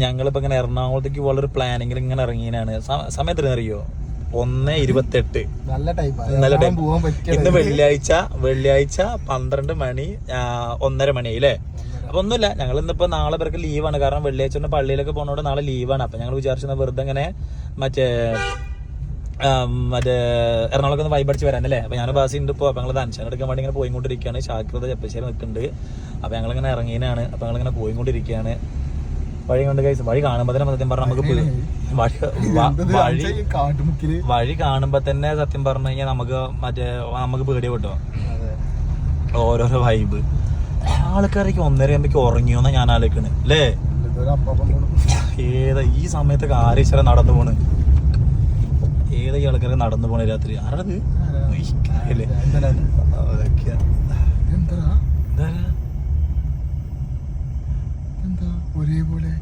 ഞങ്ങളിപ്പോ ഇങ്ങനെ എറണാകുളത്തേക്ക് വളരെ പ്ലാനിങ്ങിൽ ഇങ്ങനെ ഇറങ്ങിയാണ് സമയത്തിന് അറിയോ ഒന്ന് ഇരുപത്തെട്ട്. നല്ല ടൈം. ഇന്ന് വെള്ളിയാഴ്ച വെള്ളിയാഴ്ച പന്ത്രണ്ട് മണി ഒന്നര മണി അല്ലേ അപ്പൊ ഒന്നുമില്ല. ഞങ്ങൾ ഇന്നിപ്പോ നാളെ പേർക്ക് ലീവാണ് കാരണം വെള്ളിയാഴ്ച പള്ളിയിലൊക്കെ പോണോട് നാളെ ലീവാണ് അപ്പൊ ഞങ്ങൾ വിചാരിച്ചത് വെറുതെ ഇങ്ങനെ മറ്റേ മറ്റേ എറണാകുളത്ത് ഒന്ന് വൈബടിച്ച് വരാനല്ലേ? അപ്പൊ ഞാൻ ബാസി ഉണ്ട് ഇപ്പോൾ അപ്പൊ ഞങ്ങൾ ദൻഷൻ എടുക്കാൻ വേണ്ടി ഇങ്ങനെ പോയിക്കൊണ്ടിരിക്കുകയാണ്. ഷാക്കിറത് ചെപ്പശ്ശേരി നിൽക്കുന്നുണ്ട്. അപ്പൊ ഞങ്ങൾ ഇങ്ങനെ ഇറങ്ങിയാണ് അപ്പൊ ഞങ്ങൾ ഇങ്ങനെ പോയിക്കൊണ്ടിരിക്കുകയാണ്. വഴി കൊണ്ട് കൈസ് വഴി കാണുമ്പോൾ തന്നെ സത്യം പറഞ്ഞാൽ നമുക്ക് വഴി വഴി കാട്ടുമുക്കിൽ? കാണുമ്പോ തന്നെ സത്യം പറഞ്ഞു കഴിഞ്ഞാൽ നമുക്ക് മറ്റേ നമുക്ക് പേടി കിട്ടും ഓരോരോ വൈബ് ആൾക്കാരൊക്കെ ഒന്നര ആകുമ്പോഴേക്ക് ഉറങ്ങിയോന്നാ ഞാൻ ആലോചിക്കണേ. അല്ലേ? ഏതാ ഈ സമയത്തൊക്കെ ആരീശ്വരം നടന്നു പോണ്? ഏതാ ആൾക്കാരെ നടന്നു പോണ രാത്രി. ആരത് അല്ലേ ഒരേപോലെ?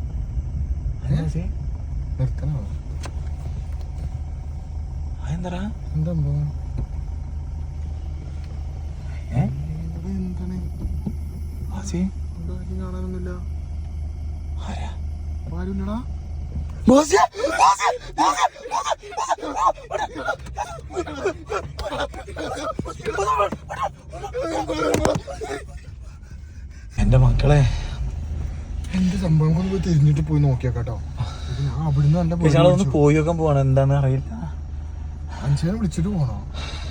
നിർത്തണോ? എന്താ സംഭവം? ഏ? ഇവിടെ എന്താണ്? ആ ചേ? ഇവിടെ Mozia! Mozia! ആരുമില്ലടാ എന്റെ മക്കളെ. എന്ത് സംഭവം കൊണ്ട് പോയി തിരിഞ്ഞിട്ട് പോയി നോക്കിയാ കേട്ടോ ഞാൻ അവിടുന്ന് നല്ല പക്ഷെ പോയി നോക്കാൻ പോവാണ്. എന്താന്ന് അറിയില്ല. അഞ്ചേനെ വിളിച്ചിട്ട് പോണോ?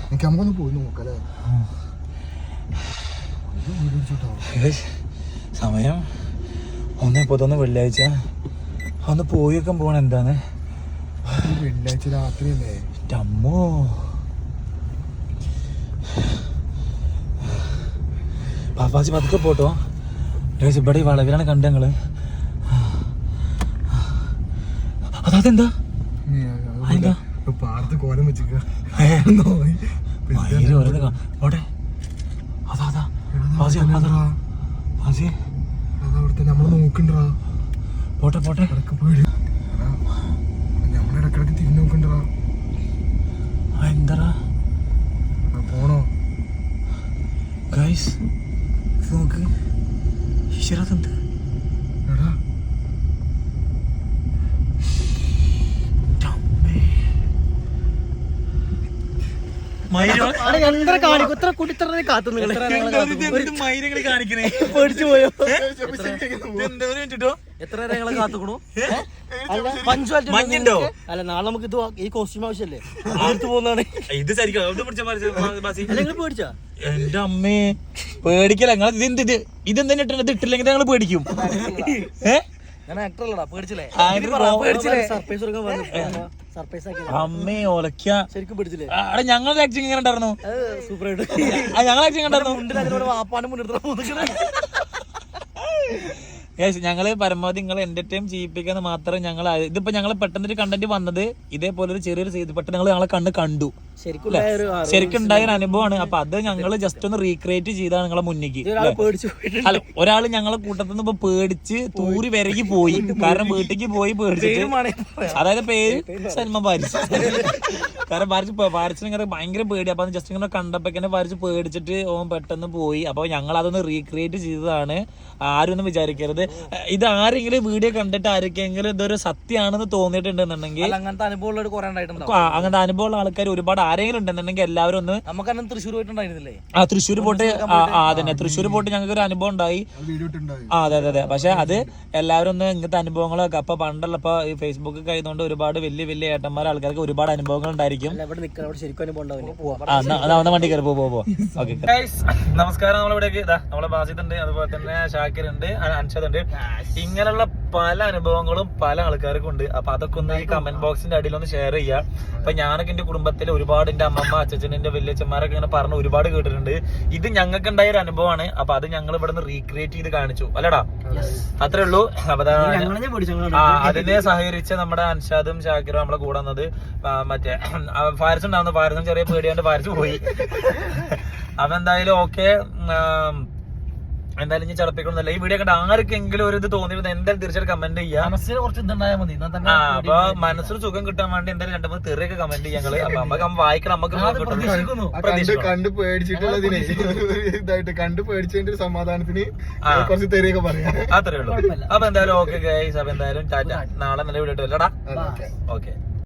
എനിക്ക് നമുക്കൊന്ന് പോയി നോക്കല്ലേ? സമയം. ഒന്ന് ഇപ്പത്തൊന്ന് വെള്ളിയാഴ്ച ഒന്ന് പോയി പോണ എന്താണ്? വെള്ളിയാഴ്ച രാത്രി അല്ലേ അമ്മോ. പാപ്പാച്ചി പതുക്കെ പോട്ടോ. ഏകദേശം ഇവിടെ വളവിലാണ് കണ്ട ഞങ്ങൾ. അതെന്താ? അതെന്താ? പാടത്ത് കോലം വെച്ചിട്ട് അതാ അതാ. പാസി അതാ പാസി നോക്കണ്ടാ പോട്ടെ പോട്ടെ. ഇടയ്ക്ക് പോയി നമ്മളിടക്കിടക്ക് തിരിഞ്ഞു നോക്കണ്ടടാ. എന്താടാ? പോണോ? ഗൈസ് നോക്ക്. ഈശ്വരതെന്ത് എടാ മയിലുകൾ കാണിക്കണേ? പേടിച്ചു പോയോ? എത്ര ഞങ്ങളെ കാത്തുക്കണു? മഞ്ഞുണ്ടോ? അല്ല നാളെ നമുക്ക് ഇത് ഈ കോസ്റ്റ്യൂം ആവശ്യമല്ലേ അടുത്ത് പോകുന്നതാണ്. ഇത് ശരിക്കും പിടിച്ച ബാസി അല്ല നിങ്ങൾ പേടിച്ചാ? എന്റെ അമ്മേ പേടിക്കല നിങ്ങൾ ഇതെന്ത് ഇത്? ഇതെന്താ ഇട്ടത് ഇത് ഇട്ടില്ലെങ്കിൽ ഞങ്ങൾ പേടിക്കും. ഏ? ഞാൻ ആക്ടർ അല്ലടാ പേടിച്ചില്ലേ? പേടിച്ചില്ലേ? സർപ്രൈസ് കൊടുക്കാൻ പറഞ്ഞു സർപ്രൈസ് ആക്കി അമ്മേ ഒലക്ക ശരിക്കും പേടിച്ചില്ലേ? അവിടെ ഞങ്ങളുടെ ആക്ടിങ് ഇങ്ങനെ ഉണ്ടായിരുന്നു. സൂപ്പർ ആയിട്ട്. ഞങ്ങളുടെ ആക്ടിങ് ഉണ്ടായിരുന്നു. പോകുന്നത് യെസ് ഞങ്ങൾ പരമാവധി നിങ്ങൾ എന്റർടൈൻ ചെയ്യിപ്പിക്കാന്ന് മാത്രം ഞങ്ങൾ ഇതിപ്പോ ഞങ്ങൾ പെട്ടെന്ന് ഒരു കണ്ടന്റ് വന്നത് ഇതേപോലെ ഒരു ചെറിയൊരു പെട്ടെന്ന് ഞങ്ങൾ ഞങ്ങളെ കണ്ണ് കണ്ടു. ശരിക്കും ഉണ്ടായ ഒരു ശരിക്കും ഉണ്ടായ ഒരു അനുഭവമാണ്. അപ്പൊ അത് ഞങ്ങൾ ജസ്റ്റ് ഒന്ന് റീക്രിയേറ്റ് ചെയ്താണ് നിങ്ങളെ മുന്നിക്ക് ഒരാൾ അല്ല ഞങ്ങളെ കൂട്ടത്തിൽ നിന്ന് ഇപ്പൊ പേടിച്ച് തൂരി വിരകി പോയി. കാരണം വീട്ടിലേക്ക് പോയി പേടിച്ചിട്ട്. അതായത് പേര് സൽമ പാരിസ് കാരണം പാരിച്ച് പാരിച്ചിന് ഇങ്ങനെ ഭയങ്കര പേടി അപ്പൊ ജസ്റ്റ് ഇങ്ങനെ കണ്ടപ്പോ ഇങ്ങനെ പാരിച്ച് പേടിച്ചിട്ട് ഓൻ പെട്ടെന്ന് പോയി. അപ്പൊ ഞങ്ങൾ അതൊന്ന് റീക്രിയേറ്റ് ചെയ്തതാണ്. ആരും ഒന്നും വിചാരിക്കരുത്. ഇത് ആരെങ്കിലും വീഡിയോ കണ്ടിട്ട് ആർക്കെങ്കിലും ഇതൊരു സത്യമാണെന്ന് തോന്നിയിട്ടുണ്ടെന്നുണ്ടെങ്കിൽ അങ്ങനത്തെ അനുഭവമുള്ള കുറെ അങ്ങനത്തെ അനുഭവമുള്ള ആൾക്കാർ ഒരുപാട് ആരെങ്കിലും ഉണ്ടെന്നുണ്ടെങ്കിൽ എല്ലാവരും ഒന്ന് നമുക്ക് തൃശ്ശൂർ പോയിട്ടുണ്ടായിരുന്നില്ലേ? ആ തൃശ്ശൂർ പോയിട്ട് അതന്നെ. തൃശ്ശൂർ പോയിട്ട് ഞങ്ങൾക്ക് ഒരു അനുഭവം ഉണ്ടായി. ആ അതെ അതെ അതെ. പക്ഷെ അത് എല്ലാവരും ഒന്ന് ഇങ്ങനത്തെ അനുഭവങ്ങളൊക്കെ അപ്പൊ പണ്ടുള്ള ഇപ്പൊ ഈ ഫേസ്ബുക്ക് കഴിയുന്നതുകൊണ്ട് ഒരുപാട് വലിയ വലിയ ഏട്ടന്മാർ ആൾക്കാർക്ക് ഒരുപാട് അനുഭവങ്ങൾ ഉണ്ടായിരിക്കും. പോവാ വണ്ടി കയറി പോ പോ, പോ. ഓക്കെ നമസ്കാരം. നമ്മളിവിടേക്ക് ഇതാ നമ്മളെ ബാസിത് ഉണ്ട് അതുപോലെ തന്നെ ഷാക്കിർ ഉണ്ട് അൻഷദ് ഉണ്ട്. ഇങ്ങനെയുള്ള പല അനുഭവങ്ങളും പല ആൾക്കാർക്കും ഉണ്ട് അപ്പൊ അതൊക്കെ ഒന്ന് ഈ കമന്റ് ബോക്സിന്റെ അടിയിൽ ഒന്ന് ഷെയർ ചെയ്യാം. അപ്പൊ ഞാനൊക്കെ എന്റെ കുടുംബത്തിലെ ഒരുപാട് എന്റെ അമ്മമ്മ അച്ഛൻ എന്റെ വലിയച്ഛന്മാരൊക്കെ ഇങ്ങനെ പറഞ്ഞ് ഒരുപാട് കേട്ടിട്ടുണ്ട്. ഇത് ഞങ്ങൾക്ക് ഉണ്ടായ ഒരു അനുഭവമാണ്. അപ്പൊ അത് ഞങ്ങൾ ഇവിടെ നിന്ന് റീക്രിയേറ്റ് ചെയ്ത് കാണിച്ചു. അല്ലടാ? അത്രേ ഉള്ളൂ. അപ്പൊ അതിനെ സഹകരിച്ച നമ്മുടെ അൻഷാദും ഷാക്കിറും നമ്മളെ കൂടെ വന്നത് മറ്റേ ഫാരിസ് ഉണ്ടാവുന്നു ഫാരിസും ചെറിയ പേടിയാണ്ട് ഫാരിസ് പോയി. അപ്പൊ എന്തായാലും ഓക്കെ എന്തായാലും ഞാൻ ചടപ്പിക്കണമെന്നല്ല ഈ വീഡിയോ കണ്ട ആർക്കെങ്കിലും ഒരു ഇത് തോന്നിയിരുന്നത് എന്തായാലും തീർച്ചയായിട്ടും കമന്റ് ചെയ്യാം. മനസ്സിൽ കുറച്ച് ഇതുണ്ടായാൽ മതി. ആ അപ്പൊ മനസ്സിന് സുഖം കിട്ടാൻ വേണ്ടി എന്തായാലും രണ്ടു മൂന്ന് തെറിയൊക്കെ കമന്റ് ഞങ്ങൾ. അപ്പൊ നമുക്ക് വായിക്കണം നമുക്ക്. കണ്ട് പേടിച്ചിട്ടുള്ള കണ്ട് പേടിച്ചിട്ടുള്ളതിനെ ഇതായിട്ട് കണ്ട് പേടിച്ചതിന്റെ ഒരു സമാധാനത്തിന് കുറച്ച് തെറിയൊക്കെ പറയാം. അത്രേ ഉള്ളൂ. അപ്പൊ എന്തായാലും ഓക്കെ ഗൈസ് അപ്പൊ എന്തായാലും ടാറ്റ. നാളെ നല്ല വീഡിയോ ഇട്ടല്ലടാ ഓക്കെ.